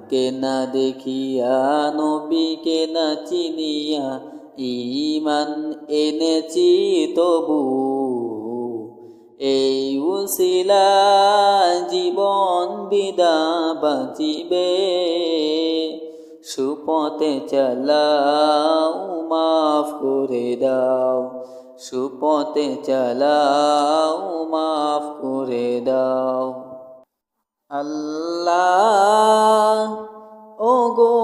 তোমাকে না দেখিয়া, নবীকে না চিনিয়া ইমান এনেছি তবু। এই উসিলা জীবন বিদা বাঁচিবে, সুপথে চালাও, মাফ করে দাও। সুপথে চালাও, মাফ করে দাও। আল্লাহ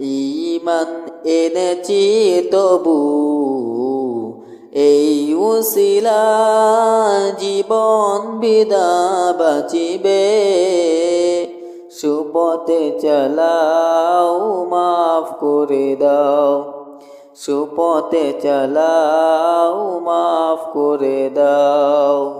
ইমান এনেছি তবু এই উসিলা জীবন বিদা বাঁচিবে। সুপথে চালাও, মাফ করে দাও। সুপথে চালাও, মাফ করে দাও।